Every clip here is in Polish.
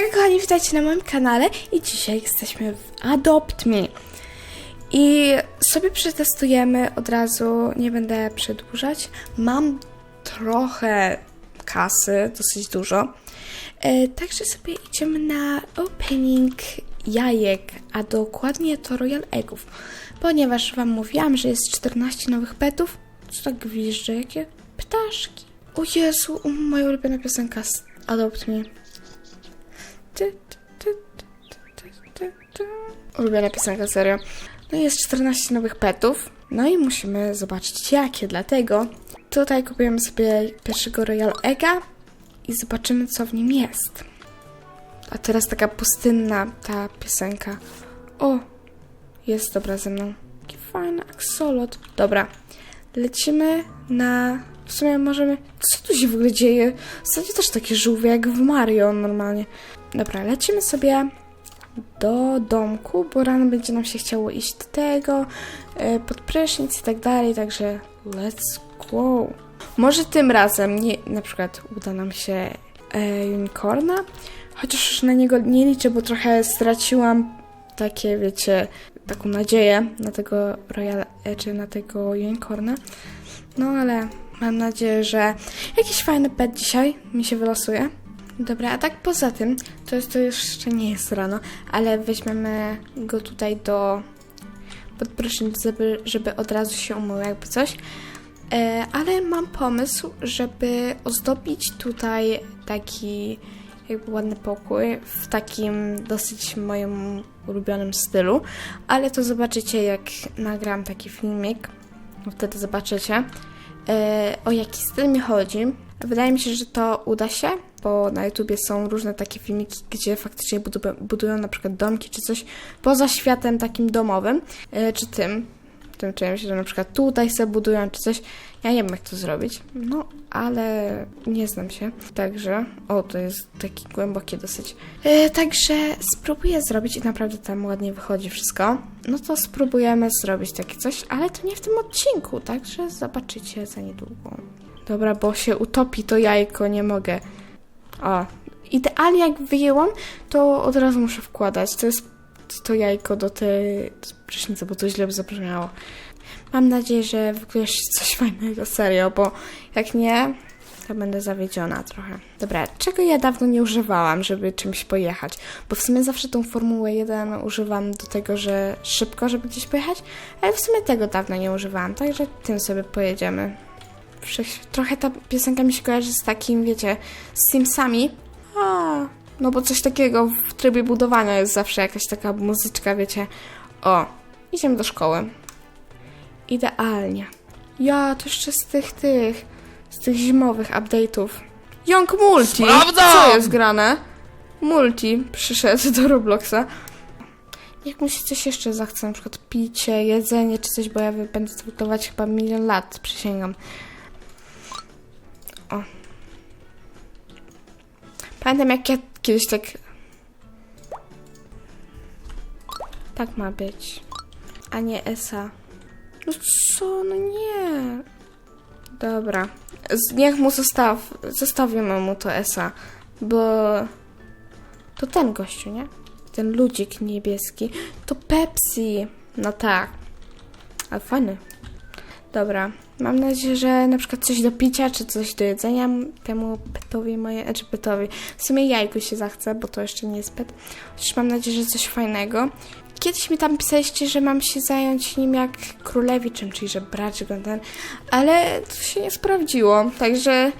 Hej kochani, witajcie na moim kanale i dzisiaj jesteśmy w Adopt Me. I sobie przetestujemy od razu, nie będę przedłużać. Mam trochę kasy, dosyć dużo. E, także sobie idziemy na opening jajek, a dokładnie to Royal Eggów. Ponieważ Wam mówiłam, że jest 14 nowych petów, co tak gwizdże, jakie ptaszki. O Jezu, moja ulubiona piosenka Adopt Me. Ulubiona piosenka, serio. No i jest 14 nowych petów. No i musimy zobaczyć jakie, dlatego tutaj kupujemy sobie pierwszego Royal Egga i zobaczymy co w nim jest. A teraz taka pustynna ta piosenka. O, jest dobra ze mną. Jaki fajny aksolot. Dobra, lecimy na... W sumie możemy... Co tu się w ogóle dzieje? Ostatnio też takie żółwie jak w Mario normalnie. Dobra, lecimy sobie do domku, bo rano będzie nam się chciało iść do tego, e, pod prysznic i tak dalej, także let's go. Może tym razem nie, na przykład uda nam się e, unicorna, chociaż już na niego nie liczę, bo trochę straciłam takie, wiecie, taką nadzieję na tego Royal, e, czy na tego unicorna. No ale mam nadzieję, że jakiś fajny pet dzisiaj mi się wylosuje. Dobra, a tak poza tym, to, jest, to jeszcze nie jest rano, ale weźmiemy go tutaj do pod prysznic, żeby, żeby od razu się umył, jakby coś. E, ale mam pomysł, żeby ozdobić tutaj taki jakby ładny pokój w takim dosyć moim ulubionym stylu, ale to zobaczycie jak nagram taki filmik, no wtedy zobaczycie e, o jaki styl mi chodzi. Wydaje mi się, że to uda się, bo na YouTubie są różne takie filmiki, gdzie faktycznie budu- budują na przykład domki czy coś poza światem takim domowym, e, czy tym, tym czymś, że na przykład tutaj sobie budują czy coś. Ja nie wiem jak to zrobić, no ale nie znam się. Także, o to jest taki głębokie dosyć. E, także spróbuję zrobić i naprawdę tam ładnie wychodzi wszystko. No to spróbujemy zrobić takie coś, ale to nie w tym odcinku, także zobaczycie za niedługo. Dobra, bo się utopi to jajko, nie mogę. O, idealnie jak wyjęłam, to od razu muszę wkładać. To jest to jajko do tej prysznicy, bo to źle zabrzmiało. Mam nadzieję, że wykujesz coś fajnego, serio, bo jak nie, to będę zawiedziona trochę. Dobra, czego ja dawno nie używałam, żeby czymś pojechać? Bo w sumie zawsze tą Formułę 1 używam do tego, że szybko, żeby gdzieś pojechać, ale w sumie tego dawno nie używałam, także tym sobie pojedziemy. Trochę ta piosenka mi się kojarzy z takim, wiecie, z Simsami. A, no bo coś takiego w trybie budowania jest zawsze jakaś taka muzyczka, wiecie. O, idziemy do szkoły. Idealnie. Ja, to jeszcze z tych, tych, z tych zimowych update'ów. Young Multi! Sprawdzam! Co jest grane? Multi przyszedł do Robloxa. Jak mu się coś jeszcze zachce, na przykład picie, jedzenie czy coś, bo ja będę to chyba milion lat, przysięgam. Pamiętam jak ja kiedyś tak... Tak ma być. A nie Esa. No co? No nie. Dobra. Niech mu zostaw... Zostawimy mu to Esa. Bo... To ten gościu, nie? Ten ludzik niebieski. To Pepsi. No tak. Ale fajny. Dobra. Mam nadzieję, że na przykład coś do picia, czy coś do jedzenia temu petowi moje, czy petowi, w sumie jajku się zachce, bo to jeszcze nie jest pet. Chociaż mam nadzieję, że coś fajnego. Kiedyś mi tam pisaliście, że mam się zająć nim jak królewiczem, czyli że brać go ten, ale to się nie sprawdziło, także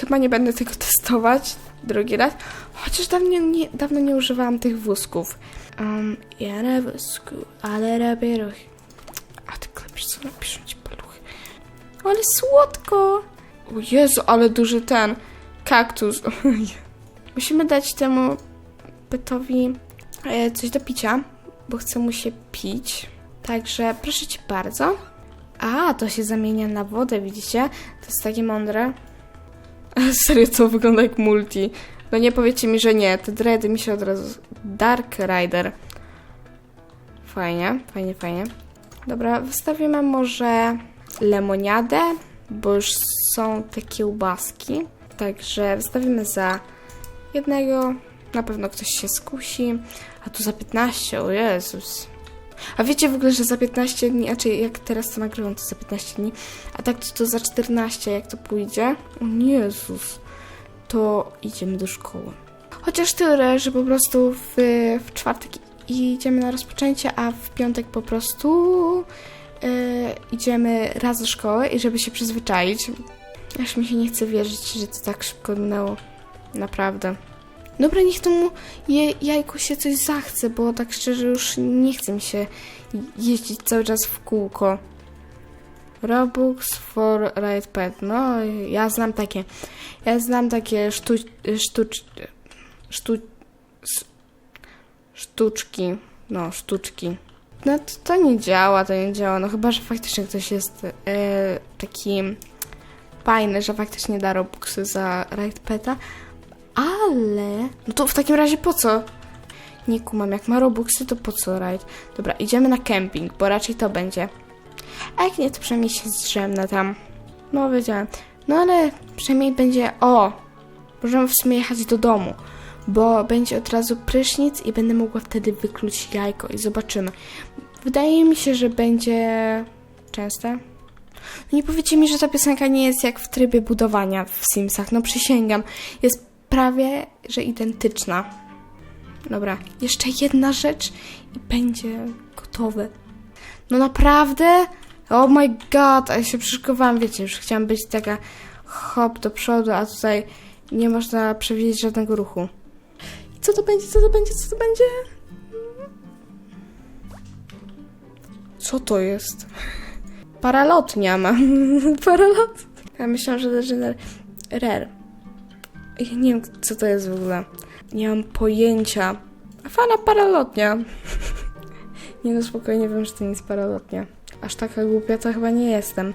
chyba nie będę tego testować drugi raz. Chociaż dawno nie, dawno nie używałam tych wózków. Um, ja na wózku, ale robię ruchy. A ty klepisz, co napiszą ci. Ale słodko! O Jezu, ale duży ten kaktus. Musimy dać temu petowi e, coś do picia, bo chce mu się pić. Także proszę cię bardzo. A, to się zamienia na wodę, widzicie? To jest takie mądre. Serio, to wygląda jak multi. No nie powiecie mi, że nie. Te dready mi się od razu... Dark Rider. Fajnie, fajnie, fajnie. Dobra, wystawimy może lemoniadę, bo już są te kiełbaski. Także wystawimy za jednego, Na pewno ktoś się skusi. A tu za 15, o Jezus. A wiecie w ogóle, że za 15 dni, a czy jak teraz to nagrywam, to za 15 dni, a tak to, to za 14, jak to pójdzie. O Jezus. To idziemy do szkoły. Chociaż tyle, że po prostu w, w czwartek idziemy na rozpoczęcie, a w piątek po prostu idziemy raz do szkoły i żeby się przyzwyczaić. Aż mi się nie chce wierzyć, że to tak szybko minęło. Naprawdę. Dobra, niech temu je, jajku się coś zachce, bo tak szczerze już nie chce mi się jeździć cały czas w kółko. Robux for Ride Pet. No, ja znam takie. Ja znam takie sztuczki. No, sztuczki. No, to, to nie działa, to nie działa. No, chyba, że faktycznie ktoś jest e, taki fajny, że faktycznie da Robuxy za Ride Peta. Ale... No to w takim razie po co? Nie kumam, jak ma Robuxy, to po co Ride? Dobra, idziemy na kemping, bo raczej to będzie. A jak nie, to przynajmniej się zdrzemnę tam. No, wiedziałem. No ale przynajmniej będzie... O! Możemy w sumie jechać do domu, bo będzie od razu prysznic i będę mogła wtedy wykluć jajko i zobaczymy. Wydaje mi się, że będzie częste. No nie powiecie mi, że ta piosenka nie jest jak w trybie budowania w Simsach. No przysięgam. Jest prawie, że identyczna. Dobra, jeszcze jedna rzecz i będzie gotowe. No naprawdę? Oh my god, a ja się przyszykowałam, wiecie, już chciałam być taka hop do przodu, a tutaj nie można przewidzieć żadnego ruchu. Co to będzie, co to będzie, co to będzie? Co to jest? Paralotnia ma. Paralot. Ja myślałam, że że Rare. Ja nie wiem, co to jest w ogóle. Nie mam pojęcia. Fana paralotnia. nie no, spokojnie wiem, że to nie jest paralotnia. Aż taka głupia to chyba nie jestem.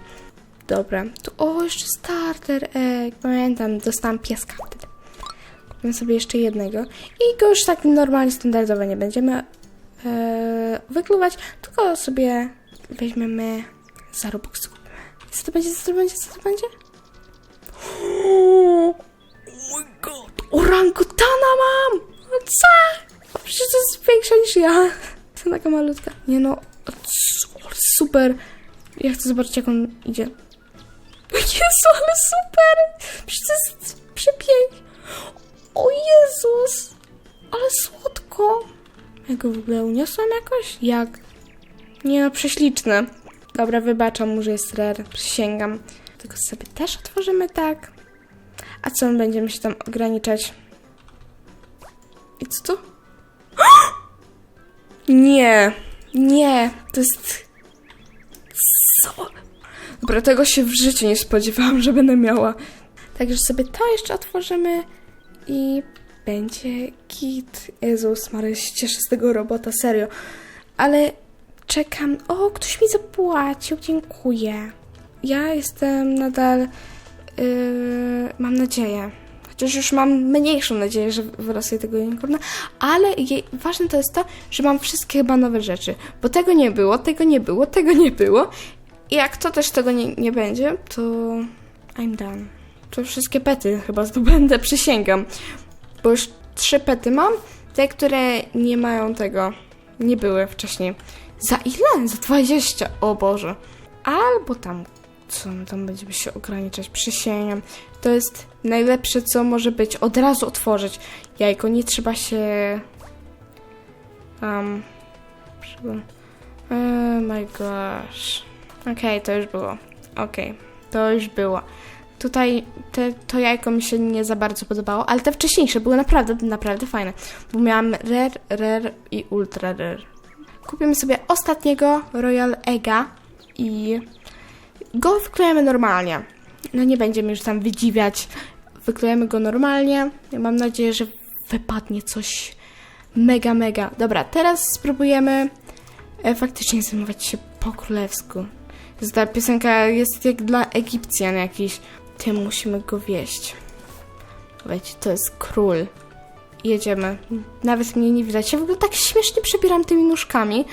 Dobra. Tu, o, jeszcze starter egg. Pamiętam, dostałam pieska wtedy. Kupię sobie jeszcze jednego. I go już tak normalnie, standardowo nie będziemy e, wykluwać, tylko sobie weźmiemy za Robux kupimy. Co to będzie, co to będzie, co to będzie? Oh my god! Orangutana mam! O co? Przecież to jest większa niż ja. To taka malutka. Nie no, super. Ja chcę zobaczyć jak on idzie. Jezu, ale super! Przecież to jest słodko. Ja go w ogóle uniosłam jakoś? Jak? Nie no, prześliczne. Dobra, wybaczam mu, że jest rare. Przysięgam. Tylko sobie też otworzymy tak. A co my będziemy się tam ograniczać? I co to? Nie, nie, to jest. Co? Dobra, tego się w życiu nie spodziewałam, że będę miała. Także sobie to jeszcze otworzymy i będzie kit. Jezus się cieszę z tego robota, serio. Ale czekam. O, ktoś mi zapłacił, dziękuję. Ja jestem nadal. Yy, mam nadzieję. Chociaż już mam mniejszą nadzieję, że wylosuje tego unicorna, ale jej, ważne to jest to, że mam wszystkie chyba nowe rzeczy. Bo tego nie było, tego nie było, tego nie było. I jak to też tego nie, nie będzie, to I'm done. To wszystkie pety chyba zdobędę, przysięgam. Bo już trzy pety mam, te, które nie mają tego, nie były wcześniej. Za ile? Za 20. O Boże. Albo tam, co tam będziemy się ograniczać, przysięgam. To jest najlepsze, co może być. Od razu otworzyć jajko, nie trzeba się... Um... Oh my gosh. Okej, to już było. Okej, to już było. Tutaj te, to jajko mi się nie za bardzo podobało, ale te wcześniejsze były naprawdę, naprawdę fajne. Bo miałam rare, rare i ultra rare. Kupimy sobie ostatniego Royal Egga i go wyklejemy normalnie. No nie będziemy już tam wydziwiać. Wyklejemy go normalnie. Ja mam nadzieję, że wypadnie coś mega, mega. Dobra, teraz spróbujemy e, faktycznie zajmować się po królewsku. Ta piosenka jest jak dla Egipcjan jakiś. Tym musimy go wieść. Wiecie, to jest król. Jedziemy. Nawet mnie nie widać. Ja w ogóle tak śmiesznie przebieram tymi nóżkami,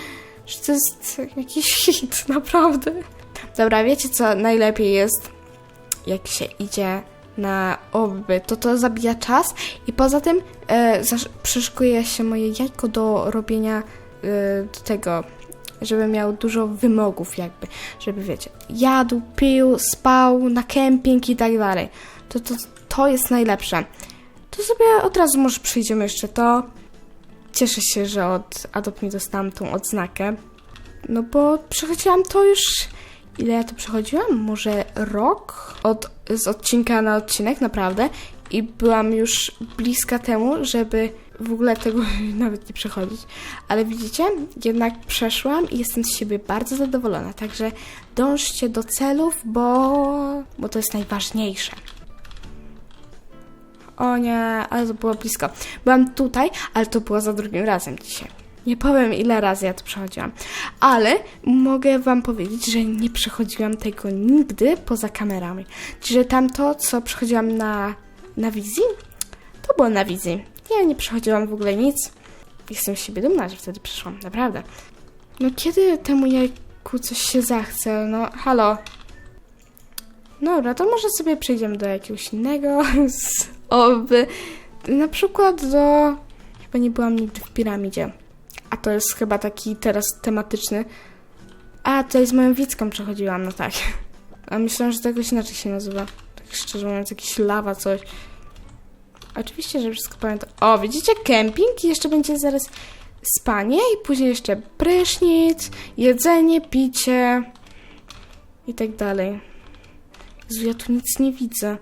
że to jest jakiś hit, naprawdę. Dobra, wiecie co najlepiej jest? Jak się idzie na oby, to to zabija czas i poza tym e, przyszykuje się moje jajko do robienia e, tego, żeby miał dużo wymogów jakby, żeby wiecie, jadł, pił, spał, na kemping i tak dalej. To, to, to jest najlepsze. To sobie od razu może przejdziemy jeszcze to. Cieszę się, że od Adopt mi dostałam tą odznakę. No bo przechodziłam to już. Ile ja to przechodziłam? Może rok od, z odcinka na odcinek, naprawdę. I byłam już bliska temu, żeby w ogóle tego nawet nie przechodzić. Ale widzicie, jednak przeszłam i jestem z siebie bardzo zadowolona. Także dążcie do celów, bo, bo to jest najważniejsze. O nie, ale to było blisko. Byłam tutaj, ale to było za drugim razem dzisiaj. Nie powiem, ile razy ja to przechodziłam. Ale mogę Wam powiedzieć, że nie przechodziłam tego nigdy poza kamerami. Czyli, że tamto, co przechodziłam na, na wizji, to było na wizji. Ja nie przechodziłam w ogóle nic. Jestem z siebie dumna, że wtedy przeszłam, naprawdę. No kiedy temu jajku coś się zachce? No, halo. Dobra, to może sobie przejdziemy do jakiegoś innego z oby. Na przykład do... Chyba nie byłam nigdy w piramidzie. A to jest chyba taki teraz tematyczny. A, to z moją Wicką przechodziłam, no tak. A myślałam, że to jakoś inaczej się nazywa. Tak szczerze mówiąc, jakiś lawa, coś. Oczywiście, że wszystko pamiętam. O, widzicie, kemping i jeszcze będzie zaraz spanie i później jeszcze prysznic, jedzenie, picie i tak dalej. Jezu, ja tu nic nie widzę.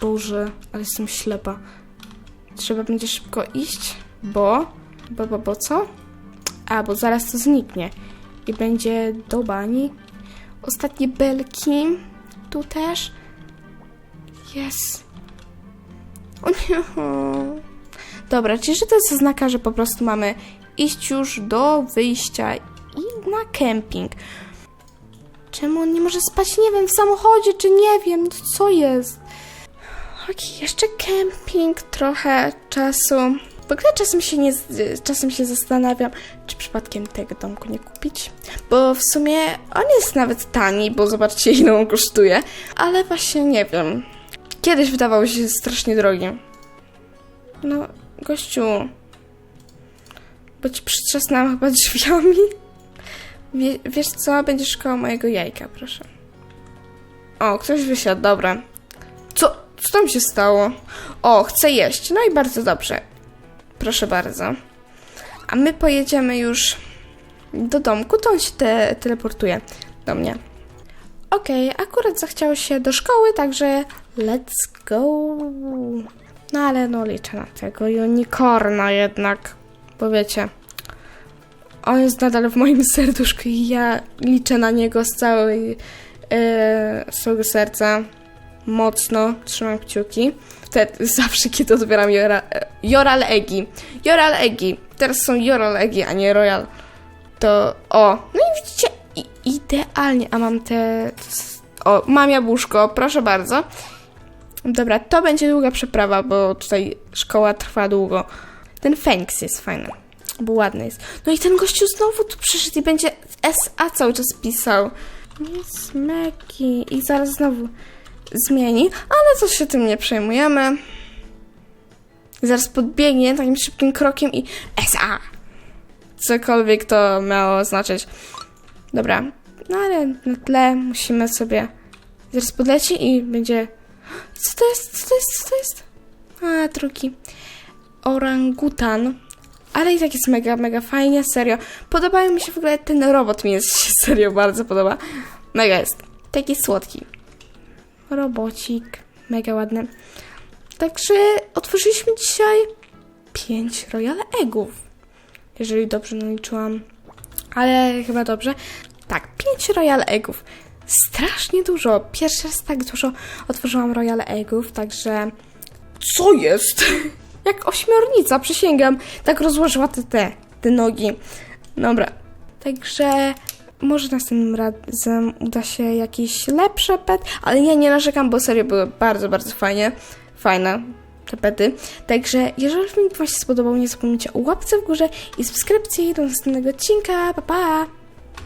Boże, ale jestem ślepa. Trzeba będzie szybko iść, bo... Bo, bo, bo co? A, bo zaraz to zniknie. I będzie do bani. Ostatnie belki. Tu też. Jest. O nie. Dobra, czyli to jest oznaka, że po prostu mamy iść już do wyjścia i na kemping. Czemu on nie może spać, nie wiem, w samochodzie, czy nie wiem, co jest? Okej, jeszcze kemping, trochę czasu. W ogóle czasem się, nie, czasem się zastanawiam, czy przypadkiem tego domku nie kupić. Bo w sumie on jest nawet tani, bo zobaczcie ile on kosztuje. Ale właśnie nie wiem. Kiedyś wydawał się strasznie drogi. No, gościu. Bo ci przytrzasnęłam chyba drzwiami. Wie, wiesz co? Będziesz koło mojego jajka, proszę. O, ktoś wysiadł, dobra. Co? Co tam się stało? O, chcę jeść. No i bardzo dobrze. Proszę bardzo. A my pojedziemy już do domku, to on się te, teleportuje do mnie. Okej, akurat zachciało się do szkoły, także let's go. No ale no liczę na tego unicorna jednak, bo wiecie, on jest nadal w moim serduszku i ja liczę na niego z całej, z całego serca. Mocno trzymam kciuki. Wtedy, zawsze kiedy odbieram Jora, e, Joral Egi. Joral Egi. Teraz są Joral Egi, a nie Royal. To o. No i widzicie, idealnie. A mam te. O, mam jabłuszko, proszę bardzo. Dobra, to będzie długa przeprawa, bo tutaj szkoła trwa długo. Ten Fenix jest fajny, bo ładny jest. No i ten gościu znowu tu przyszedł i będzie SA cały czas pisał. Smeki. I zaraz znowu zmieni, ale co się tym nie przejmujemy. Zaraz podbiegnie takim szybkim krokiem i SA. Cokolwiek to miało znaczyć. Dobra, no ale na tle musimy sobie zaraz podleci i będzie... Co to jest? Co to jest? Co to jest? A, drugi. Orangutan. Ale i tak jest mega, mega fajnie, serio. Podobają mi się w ogóle, ten robot mi jest się serio bardzo podoba. Mega jest. Taki słodki. Robocik. Mega ładny. Także otworzyliśmy dzisiaj 5 Royal Eggów. Jeżeli dobrze naliczyłam. Ale chyba dobrze. Tak, 5 Royal Eggów. Strasznie dużo. Pierwszy raz tak dużo otworzyłam Royal Eggów, także... Co jest? Jak ośmiornica, przysięgam. Tak rozłożyła te, te, te nogi. Dobra. Także może następnym razem uda się jakiś lepszy pet, ale ja nie narzekam, bo serio były bardzo, bardzo fajnie. Fajne te pety. Także jeżeli film się spodobał, nie zapomnijcie o łapce w górze i subskrypcji do następnego odcinka. Pa, pa!